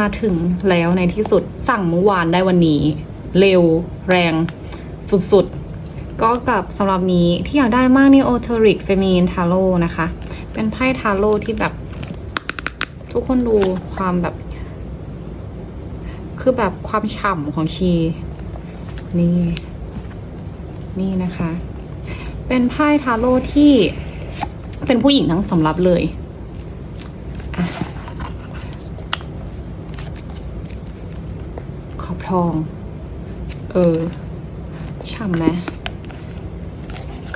มาถึงแล้วในที่สุดสั่งเมื่อวานได้วันนี้ เร็วแรงสุดๆ ก็กับสำหรับนี้ที่อยากได้มากนี่โอเทอริกเฟมินทาโร่นะคะ เป็นไพ่ทาโร่ที่แบบ ทุกคนดูความแบบ คือแบบความฉ่ำของชี นี่ นี่นะคะ เป็นไพ่ทาโร่ที่เป็นผู้หญิงทั้งสำรับเลยอะขอบ ทอง เออฉ่ำไหม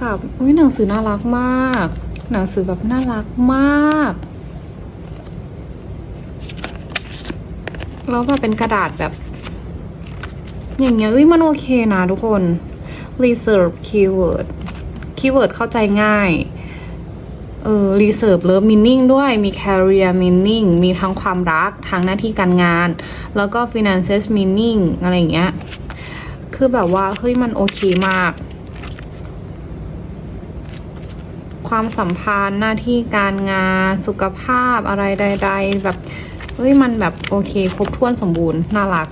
กับอุ้ยหนังสือน่ารักมาก หนังสือแบบน่ารักมากแล้วแบบเป็นกระดาษแบบ อย่างเงี้ยเอ้ยมันโอเคนะทุกคน reserve keyword keyword เข้าใจง่าย เออ reserve love meaning ด้วยมี career meaning มีทั้งความรักทั้งหน้าที่การงาน แล้วก็ finances meaning อะไรอย่างเงี้ย คือแบบว่า เฮ้ย มันโอเคมาก ความสัมพันธ์หน้าที่การงานสุขภาพอะไรใด ๆ แบบ เฮ้ย มันแบบโอเค ครบถ้วนสมบูรณ์ น่ารัก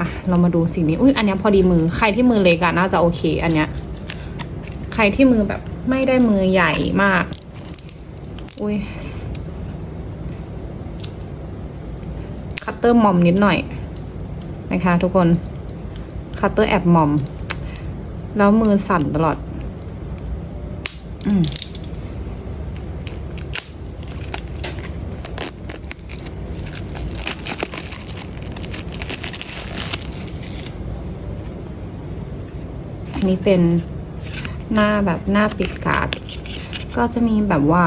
มาเรามาดูสิ่งนี้ อุ้ยอันนี้พอดีมือ ใครที่มือเล็กอะน่าจะโอเค อันเนี้ย ใครที่มือแบบ ไม่ได้มือใหญ่มาก อุ้ยคัตเตอร์มอมนิดหน่อยนะคะทุกคนคัตเตอร์แอบมอม แล้วมือสั่นตลอด อืมอันนี้เป็น หน้าแบบหน้าปิดการ์ดก็จะมีแบบว่า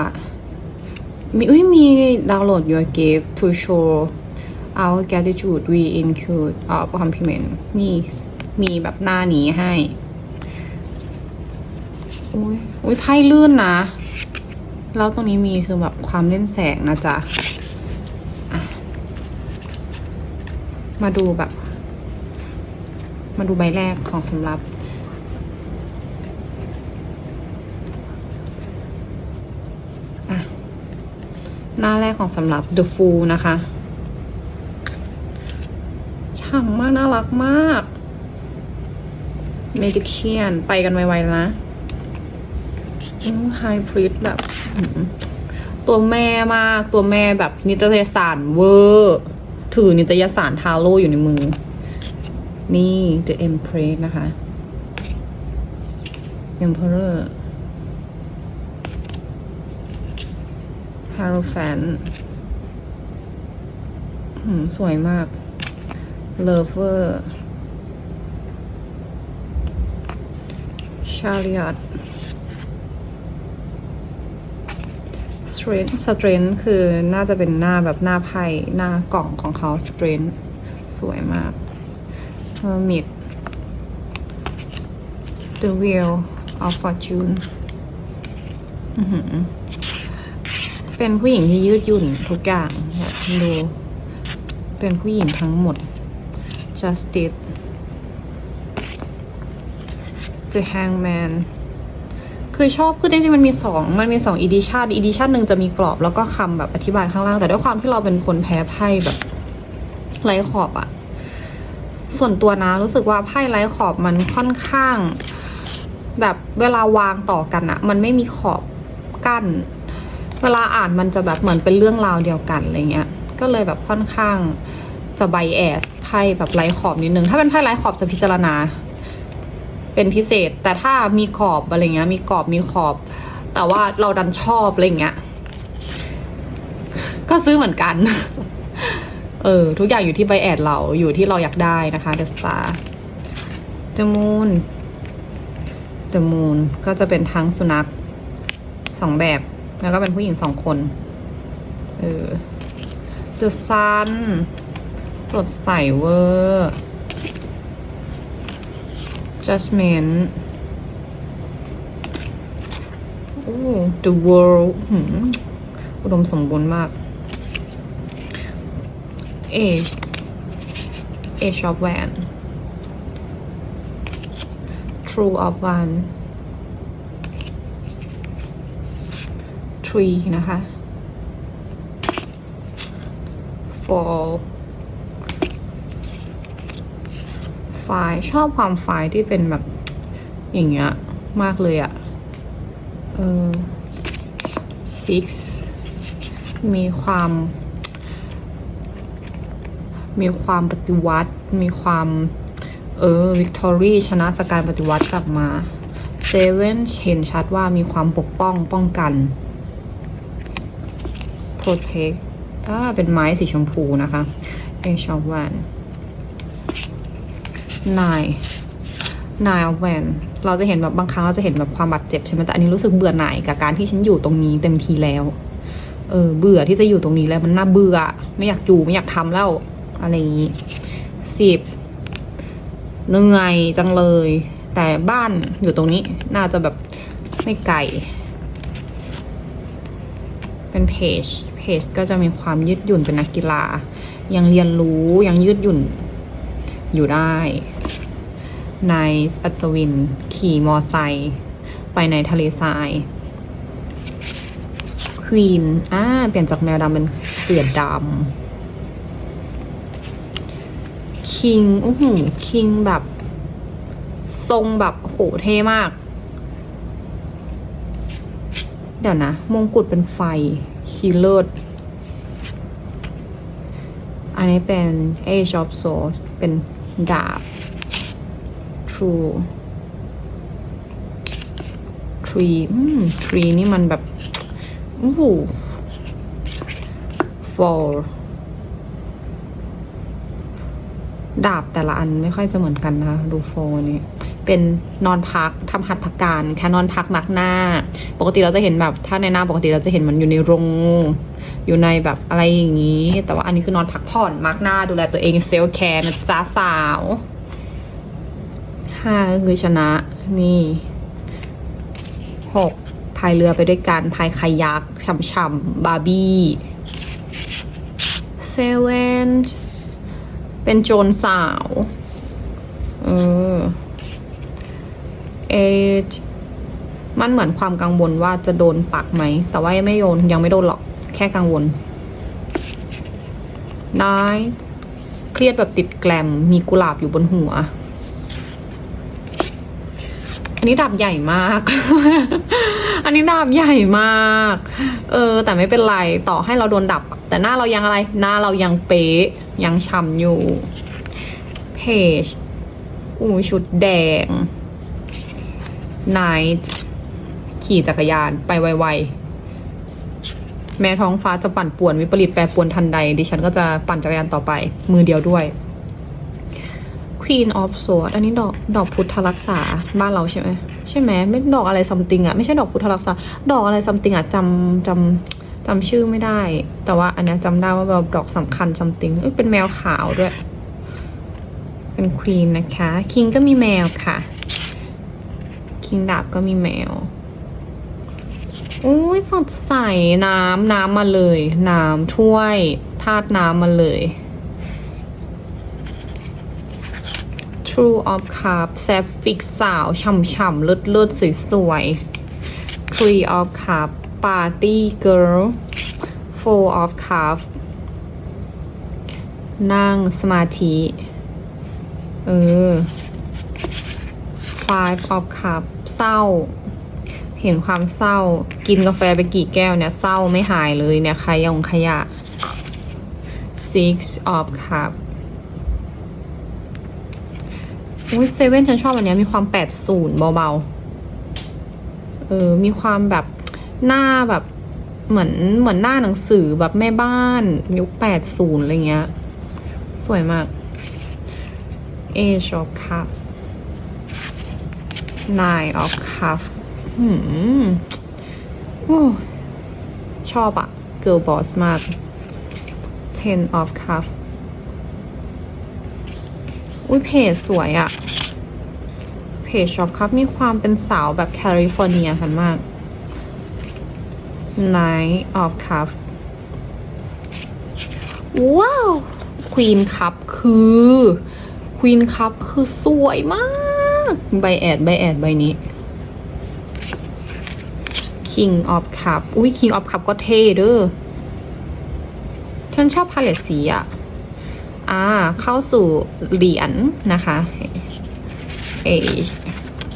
มีอุ้ยมี download your gift to show our gratitude we include our compliment นี่มีแบบหน้านี้ให้ อุ้ยอุ้ยไพ่ลื่นนะ แล้วตรงนี้มีคือแบบความเล่นแสงนะจ๊ะอะมาดูแบบ มาดูใบแรกของสำหรับ หน้าแรกของสำหรับ The Fool นะคะ ช่างมาก น่ารักมาก Magician ไปกันไวๆนะไฮพริ s แบบ ตัวแม่มาก ตัวแม่แบบนิตยสารเวอร์ ถือนิตยสารทาโร่อยู่ในมือ นี่ The Empress นะคะ Emperor ฮาร์แฟนสวยมากเลเวอร์ชาลิอตสเตรนสเตรนคือน่าจะเป็นหน้าแบบหน้าไพ่หน้ากล่องของเขาสเตรนสวยมากเฮอร์มิต The Wheel of Fortune อือหือ เป็นผู้หญิงที่ยืดหยุ่นทุกอย่างแบบดู เป็นผู้หญิงทั้งหมด Justice The Hangman คือชอบคือจริงๆมันมีสองมันมีสองอีดิชันอีดิชันหนึ่งจะมีกรอบแล้วก็คำแบบอธิบายข้างล่าง แต่ด้วยความที่เราเป็นคนแพ้ไพ่แบบไร้ขอบอะส่วนตัวนะรู้สึกว่าไพ่ไร้ขอบมันค่อนข้าง แบบเวลาวางต่อกันอะมันไม่มีขอบกั้น เวลาอ่านมันจะแบบเหมือนเป็นเรื่องราวเดียวกันอะไรเงี้ย ก็เลยแบบค่อนข้างจะไบแอสไพ่แบบไร้ขอบนิดนึง ถ้าเป็นไพ่ไร้ขอบจะพิจารณา เป็นพิเศษ แต่ถ้ามีขอบอะไรเงี้ย มีกรอบมีขอบ แต่ว่าเราดันชอบอะไรเงี้ย ก็ซื้อเหมือนกัน เออ ทุกอย่างอยู่ที่ไบแอดเราอยู่ที่เราอยากได้นะคะ The Star The Moon The Moon ก็จะเป็นทั้งสุนัขสองแบบ แล้วก็เป็นผู้หญิงสองคน เออ The Sun สดใสเวอร์ Judgment โอ้ The World อุดมสมบูรณ์มาก Age Age of Van True of One Tree นะคะ fall ไฟชอบความไฟที่เป็นแบบ อย่างเงี้ย มากเลยอะเออ six มีความ มีความปฏิวัติ มีความ เออวิกตอรี่ชนะจากการปฏิวัติกลับมาเซเว่นเห็นชัดว่ามีความปกป้องป้องกัน protect อ่าเป็นไม้สีชมพูนะคะเอชอ f แวน nine nine of van เราจะเห็นแบบบางครั้งเราจะเห็นแบบความบาดเจ็บใช่ไหมแต่อันนี้รู้สึกเบื่อหน่ายกับการที่ฉันอยู่ตรงนี้เต็มทีแล้ว เออเบื่อที่จะอยู่ตรงนี้แล้วมันน่าเบื่อ ไม่อยากจูไม่อยากทำแล้วอะไรอย่างนี้สิบเหนื่อยจังเลย แต่บ้านอยู่ตรงนี้น่าจะแบบไม่ไกลเป็นเพจ เพจก็จะมีความยืดหยุ่นเป็นนักกีฬา ยังเรียนรู้ยังยืดหยุ่นอยู่ได้นายอัศวิน ขี่มอไซค์ไปในทะเลทรายควีนอ่าเปลี่ยนจากแมวดำเป็นเสือดำคิงอู้หูคิงแบบ ทรงแบบโหเท่มาก เดี๋ยวนะ มงกุฎเป็นไฟ ชีเลิศอันนี้เป็น Age of Swords เป็นดาบ True Tree อืม Tree นี่มันแบบโอ้โห Fall ดาบแต่ละอันไม่ค่อยจะเหมือนกันนะคะ ดูโฟนี่ เป็นนอนพักทำหัตถการแค่นอนพักนักหน้า ปกติเราจะเห็นแบบถ้าในหน้าปกติเราจะเห็นมันอยู่ในโรงอยู่ในแบบอะไรอย่างนี้ แต่ว่าอันนี้คือนอนพักผ่อนมาร์กหน้าดูแลตัวเองเซลล์แคร์นะจ๊ะสาวห้าก็คือชนะนี่หกพายเรือไปด้วยกันพายคายักช่ำๆบาร์บี้เซเว่นเป็นโจรสาว เออ เอมันเหมือนความกังวลว่าจะโดนปักไหม แต่ว่ายังไม่โดนยังไม่โดนหรอก แค่กังวลนายเครียดแบบติดแกลมมีกุหลาบอยู่บนหัว อันนี้ดาบใหญ่มาก อันนี้ดาบใหญ่มาก เออ แต่ไม่เป็นไรต่อให้เราโดนดับ แต่หน้าเรายังอะไร หน้าเรายังเป๊ะยังฉ่ำอยู่ เพจอู้ชุดแดง นท์ขี่จักรยานไปไวๆ แม้ท้องฟ้าจะปั่นป่วนวิปริตแปรปวนทันใด ดิฉันก็จะปั่นจักรยานต่อไป มือเดียวด้วย Queen of Swords อันนี้ดอกดอกพุทธรักษาบ้านเราใช่ไหมใช่ไหมไม่ดอกอะไรซัมติงอะไม่ใช่ดอกพุทธรักษา ดอกอะไรซัมติงอะจำจำจำชื่อไม่ได้ แต่ว่าอันนี้จำได้ว่าแบบดอกสำคัญซัมติงเอ้ยเป็นแมวขาวด้วย เป็นควีนนะคะคิงก็มีแมวค่ะ คิงดาบก็มีแมวอุ้ยสดใสน้ำน้ำมาเลย น้ำถ้วยธาตุน้ำมาเลย True of Cup แซฟฟิกสาวฉ่ำๆเลิศเลิศสวยๆ Three of Cup Party Girl Four of Cup นั่งสมาธิ เออ Five of Cup เศร้า เห็นความเศร้า กินกาแฟไปกี่แก้วเนี่ยเศร้าไม่หายเลยเนี่ยขยงขยะ Six of Cup อุ้ยเซเว่นฉันชอบอันเนี้ยมีความแปดศูนย์เบาๆ เออ มีความแบบหน้าแบบเหมือนเหมือนหน้าหนังสือแบบแม่บ้านยุคแปดศูนย์อะไรเงี้ย สวยมาก Age of Cup Nine of Cup หืมโอ้ชอบอะ Girl Boss มาก Ten of Cup อุ้ยเพจสวยอะเพจช็อปครับมีความเป็นสาวแบบแคลิฟอร์เนียสันมาก Night of Cup ว้าวควีนคัพคือควีนคัพคือสวยมาก ใบแอดใบแอดใบนี้ King of Cup อุ้ย King of Cup ก็เท่เด้อฉันชอบพาเลตสีอะ อ่า เข้าสู่เหรียญนะคะเอ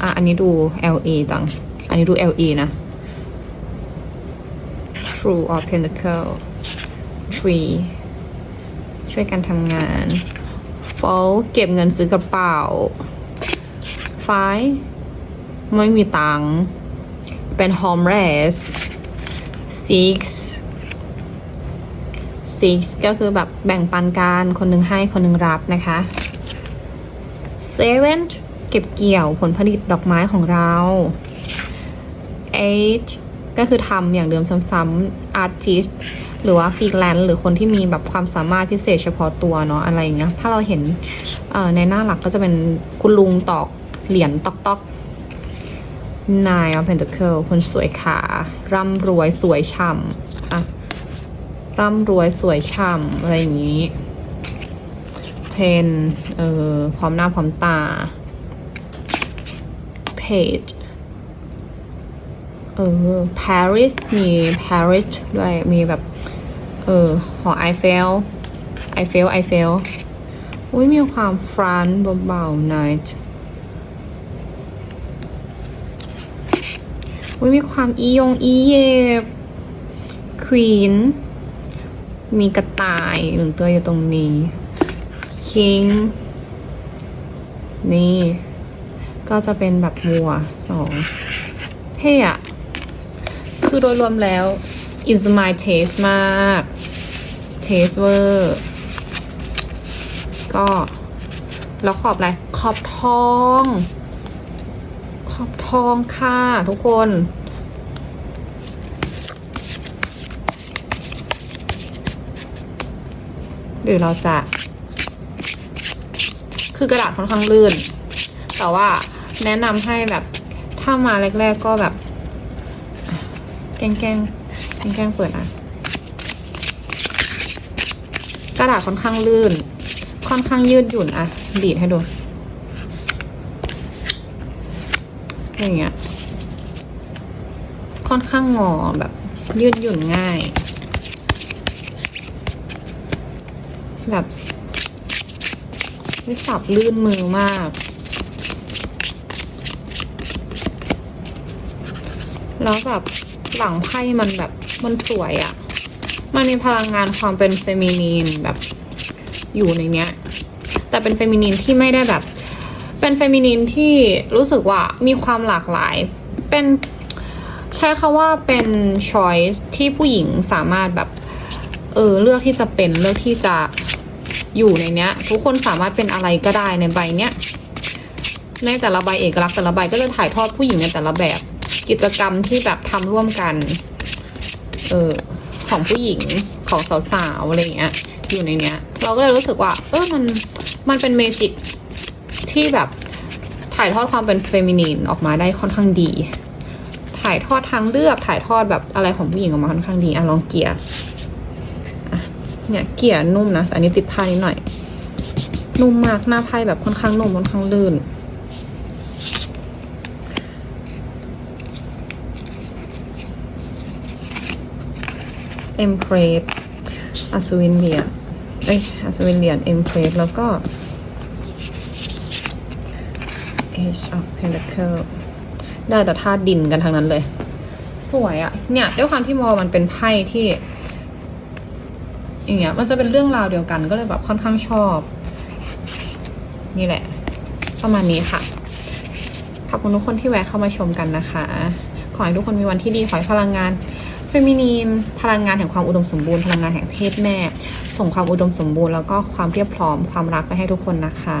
อะอันนี้ดู LA จัง อันนี้ดู LA นะ True or Pentacle Tree ช่วยกันทำงาน Fall เก็บเงินซื้อกระเป๋า Five ไม่มีตังเป็น homeless Six six ก็คือแบบแบ่งปันกันคนหนึ่งให้คนหนึ่งรับนะคะ seven เก็บเกี่ยวผลผลิตดอกไม้ของเรา eight ก็คือทำอย่างเดิมซ้ำๆ artist หรือว่าฟรีแลนซ์หรือคนที่มีแบบความสามารถพิเศษเฉพาะตัวเนาะอะไรอย่างเงี้ยถ้าเราเห็นในหน้าหลักก็จะเป็นคุณลุงตอก เหรียญตอกตอก nine of pentacle คนสวยขา ร่ำรวยสวยฉ่ำอะร่ำรวยสวยฉ่ำอะไรอย่างนี้เทนเออพร้อมหน้าพร้อมตาเพจเออ Paris มี Paris ด้วยมีแบบ เออหอไอเฟลไอเฟลไอเฟลอุ้ยมีความฟรานซ์เบาๆ night อุ้ยมีความอียงอีเย็บ Queen มีกระต่ายหนึ่งตัวอยู่ตรงนี้ King นี่ ก็จะเป็นแบบวัวสองเท่อะคือโดยรวมแล้ว is my taste มาก taste เวอร์ก็ แล้วขอบอะไร ขอบทอง ทองค่ะทุกคน หรือเราจะ คือกระดาษค่อนข้างลื่น แต่ว่าแนะนำให้แบบ ถ้ามาแรก ๆ ก็แบบ แกล้งแกล้งแกล้งแกงเปิดอะ กระดาษค่อนข้างลื่น ค่อนข้างยืดหยุ่นอะ ดีดให้ดู อย่างเงี้ย ค่อนข้างงอแบบ ยืดหยุ่นง่าย แบบไม่สับลื่นมือมาก แล้วแบบหลังไพ่มันแบบมันสวยอะ่ะ มันมีพลังงานความเป็นเฟมินีนแบบอยู่ในเนี้ย แต่เป็นเฟมินีนที่ไม่ได้แบบ เป็นเฟมินีนที่รู้สึกว่ามีความหลากหลาย เป็นใช้คาว่าเป็น choice ที่ผู้หญิงสามารถแบบ เออ เลือกที่จะเป็นเลือกที่จะอยู่ในเนี้ย ทุกคนสามารถเป็นอะไรก็ได้ในใบเนี้ย ในแต่ละใบเอกลักษณ์แต่ละใบก็จะถ่ายทอดผู้หญิงในแต่ละแบบ กิจกรรมที่แบบทำร่วมกัน เออของผู้หญิงของสาวๆอะไรอย่างเงี้ย อยู่ในเนี้ย เราก็เลยรู้สึกว่า เออมันมันเป็นเมจิก ที่แบบถ่ายทอดความเป็นเฟมินีนออกมาได้ค่อนข้างดี ถ่ายทอดทางเลือกถ่ายทอดแบบอะไรของผู้หญิงออกมาค่อนข้างดีอะลองเกียร์เนี่ยเกี่ยนุ่มนะอันนี้ติดผ้านิดหน่อย นุ่มมากหน้าไพ่แบบค่อนข้างนุ่มค่อนข้างลื่นเอ็มเพรสอัศวินเหรียญเอ้ยอัศวินเหรียญเอ็มเพรสแล้วก็ Age of Pentacle ได้แต่ธาตุดินกันทั้งนั้นเลย สวยอะเนี่ยด้วยความที่มอมันเป็นไพ่ที่อย่างเงี้ยมันจะเป็นเรื่องราวเดียวกันก็เลยแบบค่อนข้างชอบ นี่แหละ ประมาณนี้ค่ะขอบคุณทุกคนที่แวะเข้ามาชมกันนะคะ ขอให้ทุกคนมีวันที่ดีขอให้พลังงานเฟมินีนพลังงานแห่งความอุดมสมบูรณ์พลังงานแห่งเพศแม่ ส่งความอุดมสมบูรณ์แล้วก็ความเรียบพร้อมความรักไปให้ทุกคนนะคะ